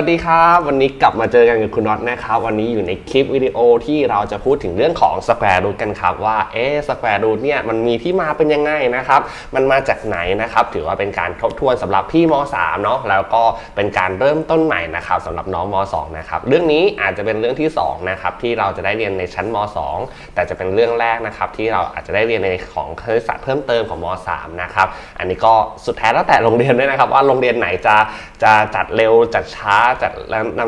วัสดีครับ วันนี้กลับมาเจอกันกับคุณน็อตนะครับ วันนี้อยู่ในคลิปวิดีโอที่เราจะพูดถึงเรื่องของ square root กันครับ ว่าเอ๊ะ square root เนี่ยมันมีที่มาเป็นยังไงนะครับ มันมาจากไหนนะครับ ถือว่าเป็นการทบทวนสำหรับพี่ม .3 เนาะแล้วก็เป็นการเริ่มต้นใหม่นะครับสำหรับน้องม .2 นะครับเรื่องนี้อาจจะเป็นเรื่องที่สองนะครับที่เราจะได้เรียนในชั้นม .2 แต่จะเป็นเรื่องแรกนะครับที่เราอาจจะได้เรียนในของคณิตศาสตร์เพิ่มเติมของม .3 นะครับอันนี้ก็สุดแท้แล้วแต่โรงเรียนด้วยนะครับว่าโรงเรียนไหนจะจะจัดเร็วจัดช้าจัด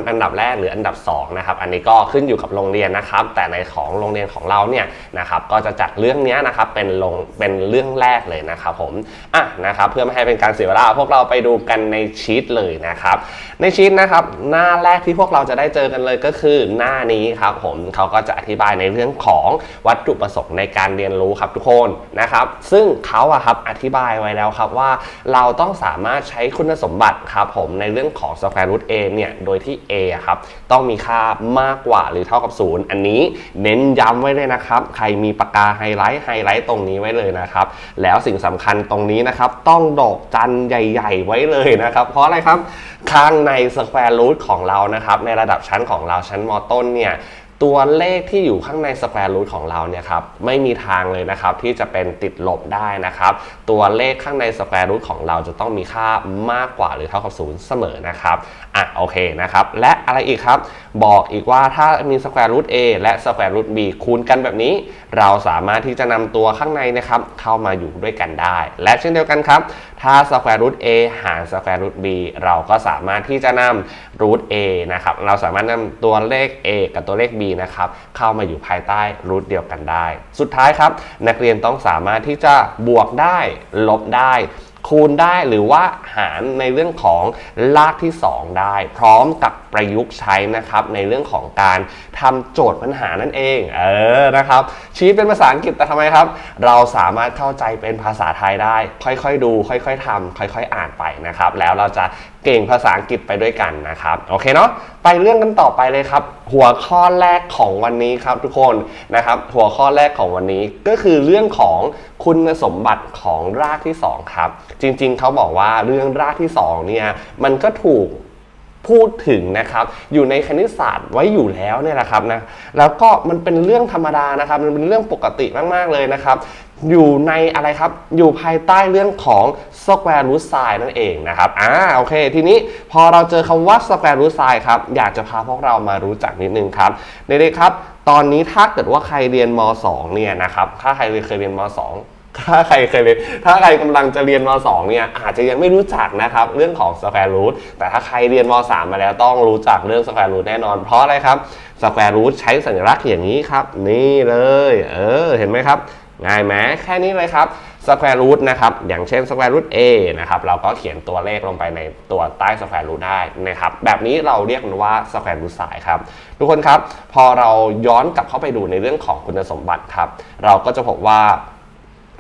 อันดับแรกหรืออันดับ2นะครับอันนี้ก็ขึ้นอยู่กับโรงเรียนนะครับ แต่ในของโรงเรียนของเราเนี่ยนะครับก็จะจัดเรื่องนี้นะครับเป็นลงเป็นเรื่องแรกเลยนะครับผมอะนะครับเพื่อไม่ให้เป็นการเสียเวลาพวกเราไปดูกันในชีตเลยนะครับ ในชีตนะครับหน้าแรกที่พวกเราจะได้เจอกันเลยก็คือหน้านี้ครับผมเขาก็จะอธิบายในเรื่องของวัตถุประสงค์ในการเรียนรู้ครับทุกคนนะครับ ซึ่งเขาอะครับอธิบายไว้แล้วครับว่าเราต้องสามารถใช้คุณสมบัติครับผมในเรื่องของ square root a เนี่ยโดยที่ a ครับต้องมีค่ามากกว่าหรือเท่ากับ 0 อันนี้เน้นย้ำไว้เลยนะครับ ใครมีปากกาไฮไลท์ไฮไลท์ตรงนี้ไว้เลยนะครับ แล้วสิ่งสำคัญตรงนี้นะครับ ต้องดอกจันใหญ่ ๆ ไว้เลยนะครับ เพราะอะไรครับ ข้างในสแควร์รูทของเรานะครับ ในระดับชั้นของเราชั้นมต้นเนี่ย ตัวเลขที่อยู่ข้างใน square root ของเราเนี่ยครับไม่มีทางเลยนะครับที่จะเป็นติดลบได้นะครับตัวเลขข้างใน square root ของเราจะต้องมีค่ามากกว่าหรือเท่ากับ0เสมอนะครับอะโอเคนะครับและอะไรอีกครับ บอกอีกว่าถ้ามี square root a และ square root b คูณกันแบบนี้ เราสามารถที่จะนำตัวข้างในนะครับเข้ามาอยู่ด้วยกันได้ และเช่นเดียวกันครับถ้า square root a หาร square root b เราก็สามารถที่จะนำ root a นะครับเราสามารถนำตัวเลข a กับตัวเลข b นะครับเข้ามาอยู่ภายใต้ root เดียวกันได้ สุดท้ายครับ นักเรียนต้องสามารถที่จะบวกได้ลบได้คูณได้หรือว่าหารในเรื่องของลากที่ 2 ได้ พร้อมกับประยุกต์ใช้นะครับในเรื่องของการทำโจทย์ปัญหานั่นเองเออนะครับชี้เป็นภาษาอังกฤษแต่ทำไมครับ เราสามารถเข้าใจเป็นภาษาไทยได้ ค่อยๆดู ค่อยๆทำค่อยๆ อ่านไปนะครับ แล้วเราจะเก่งภาษาอังกฤษไปด้วยกันนะครับโอเคเนาะไปเรื่องกันต่อไปเลยครับ หัวข้อแรกของวันนี้ครับทุกคนนะครับ หัวข้อแรกของวันนี้ก็คือเรื่องของคุณสมบัติของรากที่ 2 ครับ จริงๆ เขาบอกว่าเรื่องรากที่2เนี่ยมันก็ถูก พูดถึงนะครับอยู่ในคณิตศาสตร์ไว้อยู่แล้วเนี่ยแหละครับนะแล้วก็มันเป็นเรื่องธรรมดานะครับ มันเป็นเรื่องปกติมาก ๆ เลยนะครับ อยู่ในอะไรครับอยู่ภายใต้เรื่องของ square root sin นั่นเองนะครับอ่าโอเค ทีนี้พอเราเจอคำว่า square root sin ครับอยากจะพาพวกเรามารู้จักนิดนึงครับเด็กๆครับ ตอนนี้ถ้าเกิดว่าใครเรียนม .2 เนี่ยนะครับถ้าใครเคยเรียนม .2 ถ้าใครเคยเรียนถ้าใครกำลังจะเรียนม .2 เนี่ยอาจจะยังไม่รู้จักนะครับ เรื่องของ square root แต่ถ้าใครเรียนม .3 มาแล้วต้องรู้จักเรื่อง square root แน่นอน เพราะอะไรครับ square root ใช้สัญลักษณ์อย่างนี้ครับ นี่เลย เออ เห็นไหมครับ ง่ายไหมแค่นี้เลยครับ square root นะครับ อย่างเช่น square root a นะครับเราก็เขียนตัวเลขลงไปในตัวใต้ square root ได้นะครับ แบบนี้เราเรียกมันว่า square root สายครับ ทุกคนครับ พอเราย้อนกลับเข้าไปดูในเรื่องของคุณสมบัติครับ เราก็จะพบว่า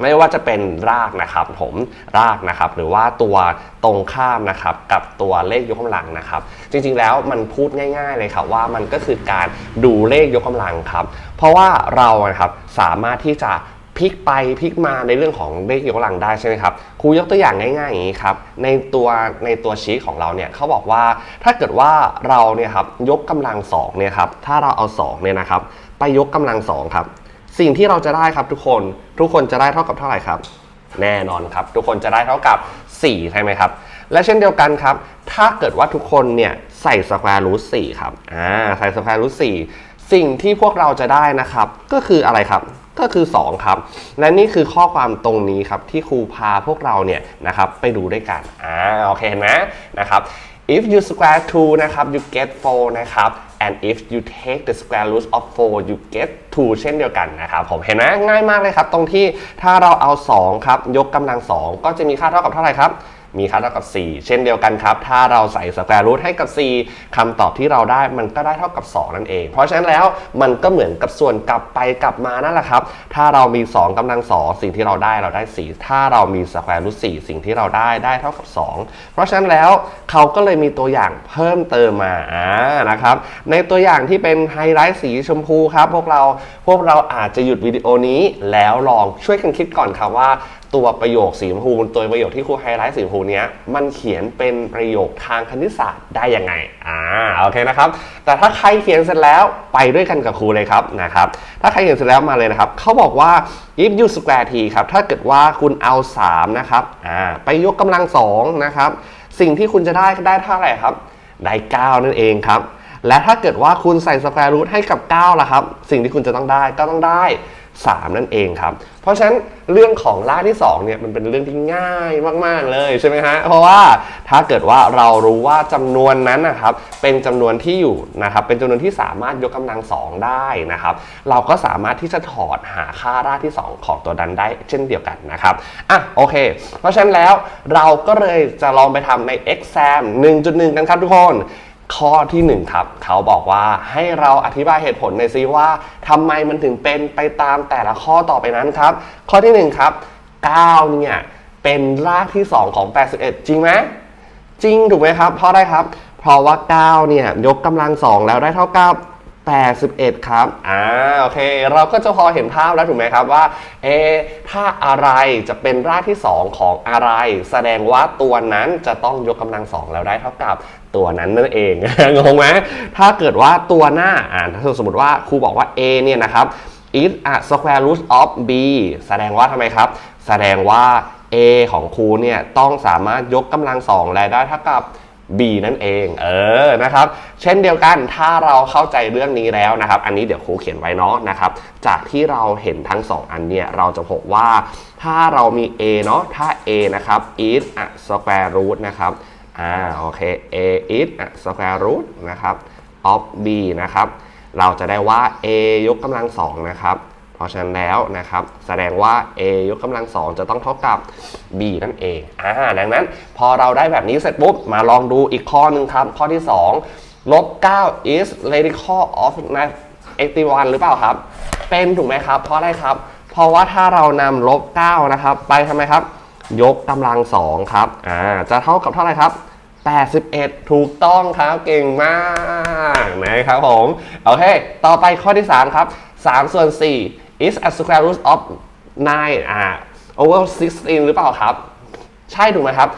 ไม่ว่าจะเป็นรากนะครับผมรากนะครับหรือว่าตัวตรงข้ามนะครับกับตัวเลขยกกำลังนะครับ จริงๆแล้วมันพูดง่าย ๆ เลยครับว่ามันก็คือการดูเลขยกกำลังครับ เพราะว่าเรานะครับสามารถที่จะพลิกไปพลิกมาในเรื่องของเลขยกกำลังได้ใช่ไหมครับครูยกตัวอย่างง่ายๆอย่างนี้ครับในตัวในตัวชีตของเราเนี่ยเขาบอกว่าถ้าเกิดว่าเราเนี่ยครับยกกำลังสองเนี่ยครับถ้าเราเอาสองเนี่ยนะครับไปยกกำลังสองครับ สิ่งที่เราจะได้ครับทุกคน ทุกคนจะได้เท่ากับเท่าไหร่ครับ แน่นอนครับ ทุกคนจะได้เท่ากับ 4 ใช่ไหมครับ และเช่นเดียวกันครับ ถ้าเกิดว่าทุกคนเนี่ยใส่สแควร์รูท4ครับอ่าใส่สแควร์รูท4สิ่งที่พวกเราจะได้นะครับ ก็คืออะไรครับก็คือ 2 ครับ และนี่คือข้อความตรงนี้ครับ ที่ครูพาพวกเราเนี่ยนะครับไปดูด้วยกันอ่าโอเคเห็นไหมนะครับ if you square 2นะครับ you get 4 นะครับ and if you take the square root of 4 you get 2 เช่นเดียวกันนะครับผมเห็นไหมง่ายมากเลยครับ ตรงที่ถ้าเราเอา 2 ครับ ยกกำลัง 2 ก็จะมีค่าเท่ากับเท่าไหร่ครับ มีค่าเท่ากับ 4 เช่นเดียวกันครับ ถ้าเราใส่ square root ให้กับ 4คำตอบที่เราได้มันก็ได้เท่ากับ 2 นั่นเอง เพราะฉะนั้นแล้วมันก็เหมือนกับส่วนกลับไปกลับมานั่นแหละครับ ถ้าเรามี 2กำลัง 2 สิ่งที่เราได้เราได้ 4 ถ้าเรามี square root 4สิ่งที่เราได้ได้เท่ากับ 2 เพราะฉะนั้นแล้วเขาก็เลยมีตัวอย่างเพิ่มเติมมาอ่านะครับ ในตัวอย่างที่เป็นไฮไลท์สีชมพูครับ พวกเราพวกเราอาจจะหยุดวิดีโอนี้แล้วลองช่วยกันคิดก่อนครับว่า ตัวประโยคสีชมพูตัวประโยคที่ครูไฮไลท์สีชมพูเนี้ยมันเขียนเป็นประโยคทางคณิตศาสตร์ได้ยังไงอ่าโอเคนะครับ แต่ถ้าใครเขียนเสร็จแล้วไปด้วยกันกับครูเลยครับนะครับ ถ้าใครเขียนเสร็จแล้วมาเลยนะครับเขาบอกว่า if you square t ครับถ้าเกิดว่าคุณเอา 3 นะครับอ่าไปยกกำลัง2นะครับสิ่งที่คุณจะได้ได้เท่าไหร่ครับ ได้ 9 นั่นเองครับและถ้าเกิดว่าคุณใส่สแควร์รูทให้กับ 9 ล่ะครับ สิ่งที่คุณจะต้องได้ก็ต้องได้ 3 นั่นเองครับ เพราะฉะนั้นเรื่องของล่าที่2เนี่ยมันเป็นเรื่องที่ง่ายมาก ๆ เลยใช่ไหมฮะ เพราะว่าถ้าเกิดว่าเรารู้ว่าจำนวนนั้นนะครับเป็นจำนวนที่อยู่นะครับเป็นจำนวนที่สามารถยกกำลังสองได้นะครับ เราก็สามารถที่จะถอดหาค่าร่าที่ 2 ของตัวนั้นได้เช่นเดียวกันนะครับอะโอเค เพราะฉะนั้นแล้วเราก็เลยจะลองไปทำใน exam 1.1 กันครับทุกคน ข้อทีหนึ่1ครับเขาบอกว่าให้เราอธิบายเหตุผลในซิว่าทำไมมันถึงเป็นไปตามแต่ละข้อต่อไปนั้นครับ ข้อทีหนึ่1ครับ9เนี่ยเป็นรากที่ 2 ของ 81 จริงไหมจริงถูกไหมครับเพราะอะไรครับ เพราะว่า 9 เนี่ยยกกำลัง 2 แล้วได้เท่ากับ81 ครับ อ่า โอเค เราก็จะพอเห็นภาพแล้วถูกไหมครับว่า เอ ถ้าอะไรจะเป็นรากที่ 2 ของอะไร แสดงว่าตัวนั้นจะต้องยกกำลัง 2 แล้วได้เท่ากับ ตัวนั้นนั่นเอง งงไหมถ้าเกิดว่าตัวหน้าอ่าถ้าสมมติว่าครูบอกว่า a เนี่ยนะครับ is a square root of b แสดงว่าทำไมครับ แสดงว่า a ของครูเนี่ยต้องสามารถยกกำลัง2และได้เท่ากับ B นั่นเอง เออ นะครับ เช่นเดียวกัน ถ้าเราเข้าใจเรื่องนี้แล้วนะครับ อันนี้เดี๋ยวครูเขียนไว้เนาะนะครับ จากที่เราเห็นทั้ง 2 อันเนี่ย เราจะพบว่า ถ้าเรามี A เนาะ ถ้า A นะครับ is a square root นะครับ อ่าโอเค A is square root นะครับ of B นะครับ เราจะได้ว่า A ยกกำลัง2นะครับ เพราะฉะนั้นแล้วนะครับ แสดงว่า a ยกกำลังสองจะต้องเท่ากับ b นั่นเองอ่าดังนั้นพอเราได้แบบนี้เสร็จปุ๊บ มาลองดูอีกข้อหนึ่งครับ ข้อที่2ลบ9 is radical of 81หรือเปล่าครับ เป็นถูกไหมครับ เพราะอะไรครับ เพราะว่าถ้าเรานำลบ9นะครับ ไปทำไมครับ ยกกำลังสองครับ อ่า จะเท่ากับเท่าไหร่ครับ 81 ถูกต้องครับเก่งมากนะครับผม โอเค ต่อไปข้อที่ 3 ครับ 3 ส่วน 4 is a square root of 9อ่า over 16 หรือเปล่าครับ ใช่ถูกไหมครับ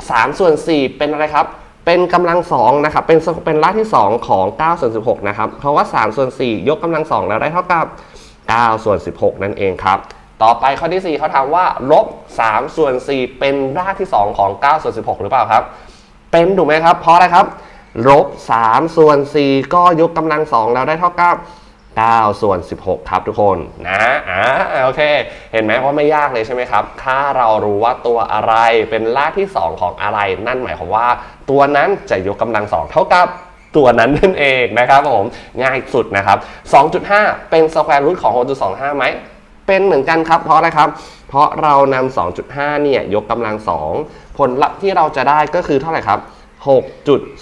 3 ส่วน 4 เป็นอะไรครับ เป็นกำลัง2นะครับ เป็นเป็นรากที่ 2 ของ 9 ส่วน 16 นะครับ เพราะว่า 3 ส่วน 4 ยกกำลัง2แล้วได้เท่ากับ 9 ส่วน 16 นั่นเองครับต่อไปข้อที่ 4เขาถามว่าลบ3ส่วน4เป็นรากที่ 2 ของ9ส่วน16 หรือเปล่าครับ เป็นถูกไหมครับ เพราะอะไรครับลบ3ส่วน 4 ก็ยกกำลัง2แล้วได้เท่ากับ9ส่วน 16 ครับทุกคนนะอ่าโอเค เห็นไหมว่าไม่ยากเลยใช่ไหมครับ ถ้าเรารู้ว่าตัวอะไรเป็นรากที่ 2 ของอะไร นั่นหมายความว่า ตัวนั้นจะยกกำลัง 2 เท่ากับตัวนั้นนั่นเองนะครับผมง่ายสุดนะครับ 2.5 เป็นสแควร์รูทของ 6.25 ไหมเป็นเหมือนกันครับเพราะอะไรครับ เพราะเรานำ2.5 เนี่ยยกกำลัง 2 ผลลัพธ์ที่เราจะได้ก็คือเท่าไหร่ครับ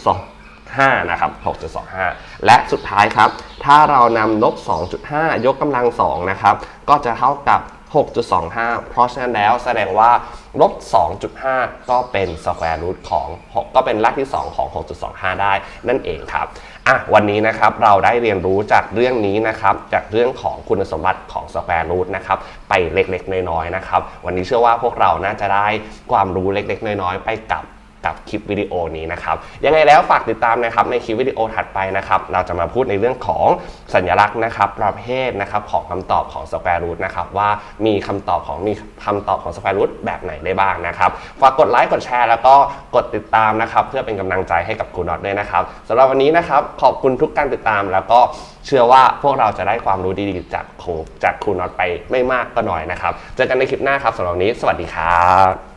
6.25 นะครับ 6.25 และสุดท้ายครับ ถ้าเรานำลบ 2.5 ยกกำลัง 2 นะครับ ก็จะเท่ากับ 6.25 เพราะฉะนั้นแล้วแสดงว่าลบ 2.5 ก็เป็นสแควร์รูทของก็เป็นรากที่ 2 ของ 6.25 ได้นั่นเองครับอะวันนี้นะครับเราได้เรียนรู้จากเรื่องนี้นะครับจากเรื่องของคุณสมบัติของสแควร์รูทนะครับไปเล็กๆ น้อยๆนะครับ วันนี้เชื่อว่าพวกเราน่าจะได้ความรู้เล็กๆ น้อยๆ ไปกับ กับคลิปวิดีโอนี้นะครับยังไงแล้วฝากติดตามนะครับในคลิปวิดีโอถัดไปนะครับเราจะมาพูดในเรื่องของสัญลักษณ์นะครับประเภทนะครับของคำตอบของสแควร์รูทนะครับว่ามีคำตอบของมีคำตอบของสแควร์รูทแบบไหนได้บ้างนะครับฝากกดไลค์กดแชร์แล้วก็กดติดตามนะครับเพื่อเป็นกำลังใจให้กับครูน็อตด้วยนะครับสำหรับวันนี้นะครับขอบคุณทุกการติดตามแล้วก็เชื่อว่าพวกเราจะได้ความรู้ดีๆจากครูจากครูน็อตไปไม่มากก็น้อยนะครับเจอกันในคลิปหน้าครับสำหรับวันนี้ สวัสดีครับ